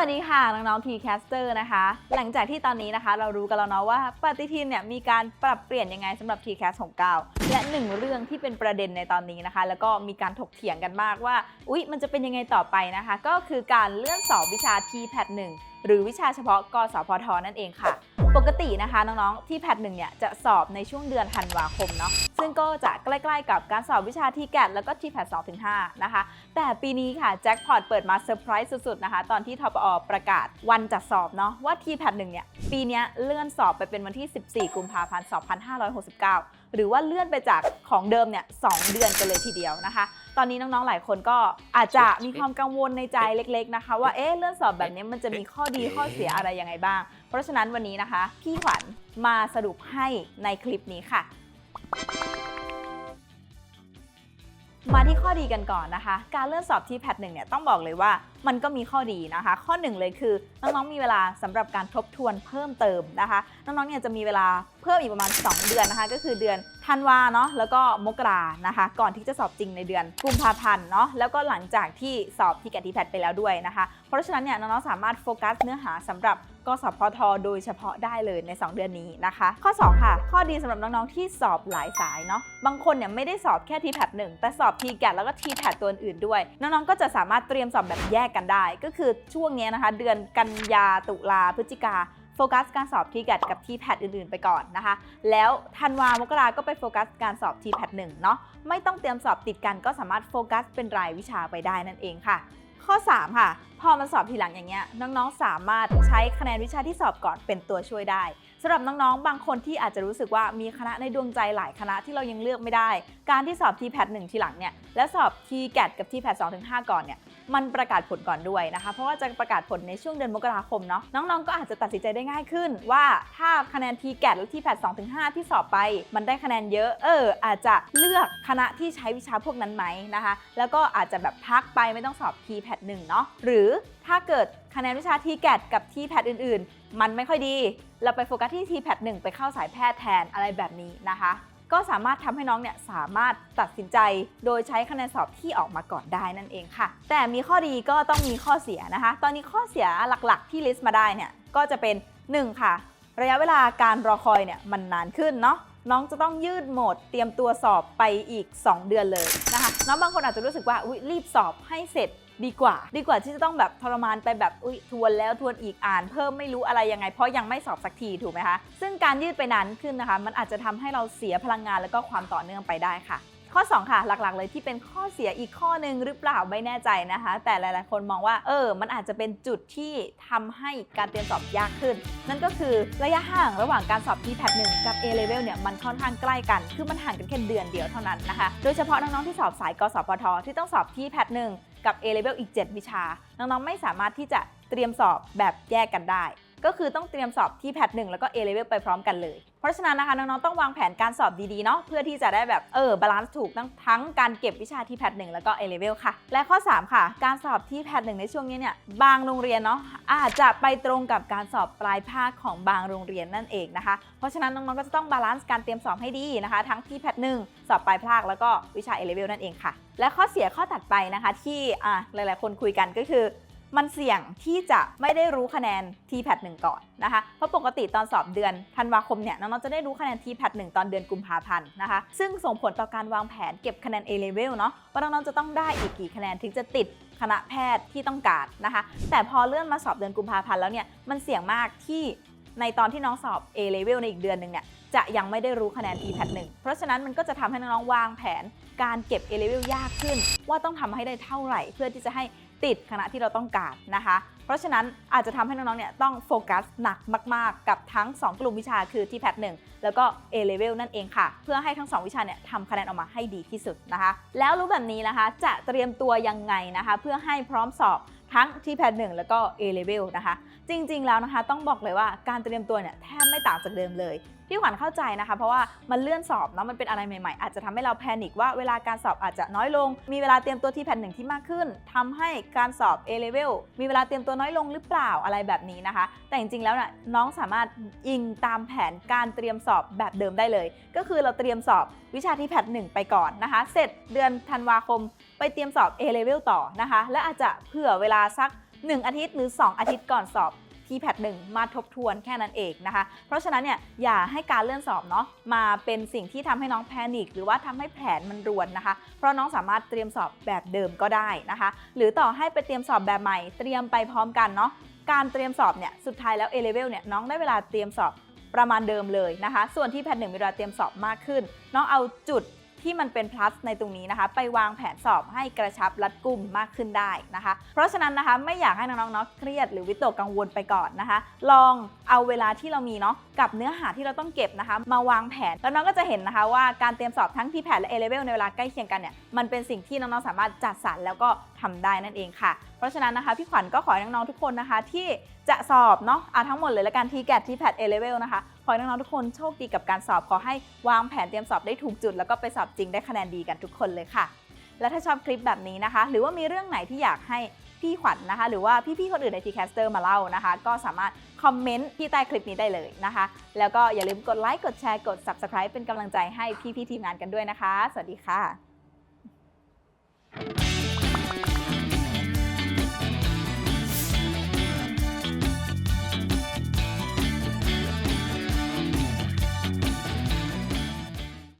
วัสดีค่ะ น้องๆ T-Caster นะคะ หลังจากที่ตอนนี้นะคะ เรารู้กันแล้วเนาะว่าปฏิทินเนี่ยมีการปรับเปลี่ยนยังไงสำหรับ T-Cast ของเก้าและหนึ่งเรื่องที่เป็นประเด็นในตอนนี้นะคะ แล้วก็มีการถกเถียงกันมากว่า อุ๊ย มันจะเป็นยังไงต่อไปนะคะ ก็คือการเลื่อนสอบวิชา T-PAT 1หรือวิชาเฉพาะกสพทนั่นเองค่ะ ปกตินะคะน้องๆที่แพทหนึ่งเนี่ยจะสอบในช่วงเดือนธันวาคมเนาะซึ่งก็จะใกล้ๆกับการสอบวิชาทีแกดแล้วก็ทีแพท2ถึง5นะคะ แต่ปีนี้ค่ะแจ็คพอตเปิดมาเซอร์ไพรส์สุดๆนะคะ ตอนที่ทปอประกาศวันจัดสอบเนาะว่าทีแพทหนึ่งเนี่ยปีนี้เลื่อนสอบไปเป็นวันที่ 14 กุมภาพันธ์ 2569 หรือว่าเลื่อนไปจากของเดิมเนี่ยสองเดือนกันเลยทีเดียวนะคะ ตอนนี้น้องๆหลายคนก็อาจจะมีความกังวลในใจเล็ก ๆนะคะ ว่าเอ๊ะเลื่อนสอบแบบนี้มันจะมีข้อดีข้อเสียอะไรยังไงบ้าง เพราะฉะนั้นวันนี้นะคะ พี่ขวัญมาสรุปให้ในคลิปนี้ค่ะมาที่ข้อดีกันก่อนนะคะ การเลื่อนสอบที่แพทหนึ่งเนี่ยต้องบอกเลยว่ามันก็มีข้อดีนะคะ ข้อหนึ่งเลยคือน้องๆมีเวลาสำหรับการทบทวนเพิ่มเติมนะคะ น้องๆเนี่ยจะมีเวลาเพิ่มอีกประมาณ 2 เดือนนะคะ ก็คือเดือน ธันวาเนาะแล้วก็มกรานะคะ ก่อนที่จะสอบจริงในเดือนกุมภาพันธ์เนาะแล้วก็หลังจากที่สอบที่แกทีแพทไปแล้วด้วยนะคะ เพราะฉะนั้นเนี่ยน้องๆสามารถโฟกัสเนื้อหาสำหรับกสพทโดยเฉพาะได้เลยใน 2 เดือนนี้นะคะ ข้อ 2 ค่ะ ข้อดีสำหรับน้องๆที่สอบหลายสายเนาะบางคนเนี่ยไม่ได้สอบแค่ทีแพทหนึ่งแต่สอบทีแกแล้วก็ทีแพทตัวอื่นด้วย น้องๆก็จะสามารถเตรียมสอบแบบแยกกันได้ ก็คือช่วงเนี้ยนะคะ เดือนกันยาตุลาพฤศจิกา โฟกัสการสอบทีแกกับทีแพทอื่นๆ ไปก่อนนะคะ แล้วธันวามกราก็ไปโฟกัสการสอบทีแพทหนึ่งเนาะไม่ต้องเตรียมสอบติดกันก็สามารถโฟกัสเป็นรายวิชาไปได้นั่นเองค่ะ ข้อ 3 ค่ะ พอมันสอบทีหลังอย่างเงี้ยน้องๆสามารถใช้คะแนนวิชาที่สอบก่อนเป็นตัวช่วยได้สำหรับน้องๆ บางคนที่อาจจะรู้สึกว่ามีคณะในดวงใจหลายคณะที่เรายังเลือกไม่ได้ การที่สอบ t p a t 1ทีหลังเนี่ยและสอบ t g a t กับ t p a t 2ถึง5ก่อนเนี่ย มันประกาศผลก่อนด้วยนะคะ เพราะว่าจะประกาศผลในช่วงเดือนมกราคมเนาะน้องๆ ก็อาจจะตัดสินใจได้ง่ายขึ้น ว่าถ้าคะแนน t g a t และ t p a t 2ถึง5ที่สอบไป มันได้คะแนนเยอะเออ อาจจะเลือกคณะที่ใช้วิชาพวกนั้นไหมนะคะ แล้วก็อาจจะแบบพักไปไม่ต้องสอบ t p a t 1เนาะหรือถ้าเกิดคะแนนวิชา t g a t กับ t p a t อื่น ๆ มันไม่ค่อยดี เราไปโฟกัสที่ t p a t 1ไปเข้าสายแพทย์แทนอะไรแบบนี้นะคะ ก็สามารถทำให้น้องเนี่ยสามารถตัดสินใจ โดยใช้คะแนนสอบที่ออกมาก่อนได้นั่นเองค่ะ แต่มีข้อดีก็ต้องมีข้อเสียนะคะ ตอนนี้ข้อเสียหลักๆ ที่ลิสต์มาได้เนี่ยก็จะเป็น 1 ค่ะ ระยะเวลาการรอคอยเนี่ยมันนานขึ้นเนาะ น้องจะต้องยืดโหมดเตรียมตัวสอบไปอีก 2 เดือนเลยนะคะน้องบางคนอาจจะรู้สึกว่าอุ้ยรีบสอบให้เสร็จดีกว่า ดีกว่าที่จะต้องแบบทรมานไปแบบอุ้ยทวนแล้วทวนอีกอ่านเพิ่มไม่รู้อะไรยังไง เพราะยังไม่สอบสักทีถูกไหมคะซึ่งการยืดไปนานขึ้นนะคะ มันอาจจะทำให้เราเสียพลังงานแล้วก็ความต่อเนื่องไปได้ค่ะ ข้อ 2 ค่ะ หลักๆ เลยที่เป็นข้อเสียอีกข้อหนึ่งหรือเปล่าไม่แน่ใจนะคะ แต่หลายๆ คนมองว่าเออ มันอาจจะเป็นจุดที่ทำให้การเตรียมสอบยากขึ้น นั่นก็คือระยะห่างระหว่างการสอบ t p a t 1กับ A level เนี่ยมันค่อนข้างใกล้กัน คือมันห่างกันแค่เดือนเดียวเท่านั้นนะคะ โดยเฉพาะน้องๆที่สอบสายกสพทที่ต้องสอบ t p a t 1กับ A level อีก 7 วิชา น้องๆไม่สามารถที่จะเตรียมสอบแบบแยกกันได้ ก็คือต้องเตรียมสอบที่แพทหนึ่งแล้วก็ A level ไปพร้อมกันเลย เพราะฉะนั้นนะคะน้องๆต้องวางแผนการสอบดีๆเนาะเพื่อที่จะได้แบบเออบาลานซ์ถูกทั้งทั้งการเก็บวิชาที่แพทหนึ่งแล้วก็ A level ค่ะ และข้อ 3 ค่ะ การสอบที่แพทหนึ่งในช่วงนี้เนี่ยบางโรงเรียนเนาะอาจจะไปตรงกับการสอบปลายภาคของบางโรงเรียนนั่นเองนะคะ เพราะฉะนั้นน้องๆก็จะต้องบาลานซ์การเตรียมสอบให้ดีนะคะ ทั้งที่แพทหนึ่งสอบปลายภาคแล้วก็วิชา A level นั่นเองค่ะ และข้อเสียข้อถัดไปนะคะที่อะหลายๆ คนคุยกันก็คือ มันเสี่ยงที่จะไม่ได้รู้คะแนน t p a t 1ก่อนนะคะ เพราะปกติตอนสอบเดือนธันวาคมเนี่ยน้องๆจะได้รู้คะแนน t p a t 1ตอนเดือนกุมภาพันธ์นะคะ ซึ่งส่งผลต่อการวางแผนเก็บคะแนน A level เนาะว่าน้องๆจะต้องได้อีกกี่คะแนนถึงจะติดคณะแพทย์ที่ต้องการนะคะ แต่พอเลื่อนมาสอบเดือนกุมภาพันธ์แล้วเนี่ยมันเสี่ยงมากที่ในตอนที่น้องสอบ A level ในอีกเดือนหนึ่งเนี่ยจะยังไม่ได้รู้คะแนน t p a t 1เพราะฉะนั้นมันก็จะทำให้น้องๆวางแผนการเก็บ A level ยากขึ้น ว่าต้องทำให้ได้เท่าไหร่ เพื่อที่จะให้ ติดคณะที่เราต้องการนะคะ เพราะฉะนั้นอาจจะทำให้น้องๆเนี่ยต้องโฟกัสหนักมาก ๆ กับทั้ง 2 กลุ่มวิชาคือ t p a t 1แล้วก็ A level นั่นเองค่ะ เพื่อให้ทั้ง 2 วิชาเนี่ยทำคะแนนออกมาให้ดีที่สุดนะคะ แล้วรู้แบบนี้นะคะจะเตรียมตัวยังไงนะคะ เพื่อให้พร้อมสอบทั้ง t p a t 1แล้วก็ A level นะคะ จริง ๆ แล้วนะคะ ต้องบอกเลยว่าการเตรียมตัวเนี่ยแทบไม่ต่างจากเดิมเลย พี่ขวัญเข้าใจนะคะ เพราะว่ามันเลื่อนสอบเนาะมันเป็นอะไรใหม่ๆ อาจจะทำให้เราแพนิคว่าเวลาการสอบอาจจะน้อยลง มีเวลาเตรียมตัวที่แผ่นหนึ่งที่มากขึ้นทำให้การสอบ A level มีเวลาเตรียมตัวน้อยลงหรือเปล่าอะไรแบบนี้นะคะ แต่จริงๆแล้วน่ะน้องสามารถอิงตามแผนการเตรียมสอบแบบเดิมได้เลย ก็คือเราเตรียมสอบวิชาที่แพทหนึ่งไปก่อนนะคะ เสร็จเดือนธันวาคม ไปเตรียมสอบ A level ต่อนะคะ และอาจจะเผื่อเวลาสัก 1 อาทิตย์หรือ 2 อาทิตย์ก่อนสอบ t p a t 1มาทบทวนแค่นั้นเองนะคะ เพราะฉะนั้นเนี่ยอย่าให้การเลื่อนสอบเนาะมาเป็นสิ่งที่ทำให้น้องแพนิคหรือว่าทำให้แผนมันรวนนะคะ เพราะน้องสามารถเตรียมสอบแบบเดิมก็ได้นะคะ หรือต่อให้ไปเตรียมสอบแบบใหม่ เตรียมไปพร้อมกันเนาะการเตรียมสอบเนี่ยสุดท้ายแล้ว A level เนี่ยน้องได้เวลาเตรียมสอบประมาณเดิมเลยนะคะ ส่วนที่แพทหนึ่งมีเวลาเตรียมสอบมากขึ้น น้องเอาจุด ที่มันเป็น plus ในตรงนี้นะคะ ไปวางแผนสอบให้กระชับรัดกุมมากขึ้นได้นะคะ เพราะฉะนั้นนะคะไม่อยากให้น้องๆเนาะเครียดหรือวิตกกังวลไปก่อนนะคะ ลองเอาเวลาที่เรามีเนาะกับเนื้อหาที่เราต้องเก็บนะคะ มาวางแผนแล้วน้องก็จะเห็นนะคะว่าการเตรียมสอบทั้ง t p a t และ A level ในเวลาใกล้เคียงกันเนี่ยมันเป็นสิ่งที่น้องๆสามารถจัดสรรแล้วก็ทำได้นั่นเองค่ะ เพราะฉะนั้นนะคะพี่ขวัญก็ขอให้น้องๆทุกคนนะคะที่จะสอบเนาะเอาทั้งหมดเลยละกัน t g a t t p a t A level นะคะ อให้น้องๆทุกคนโชคดีกับการสอบขอให้วางแผนเตรียมสอบได้ถูกจุด แล้วก็ไปสอบจริงได้คะแนนดีกันทุกคนเลยค่ะ และถ้าชอบคลิปแบบนี้นะคะ หรือว่ามีเรื่องไหนที่อยากให้พี่ขวัญนะคะ หรือว่าพี่ๆคนอื่นใน Tcaster มาเล่านะคะ ก็สามารถคอมเมนต์ที่ใต้คลิปนี้ได้เลยนะคะ แล้วก็อย่าลืมกดไลค์กดแชร์กด Subscribe เป็นกำลังใจให้พี่ๆทีมงานกันด้วยนะคะ สวัสดีค่ะ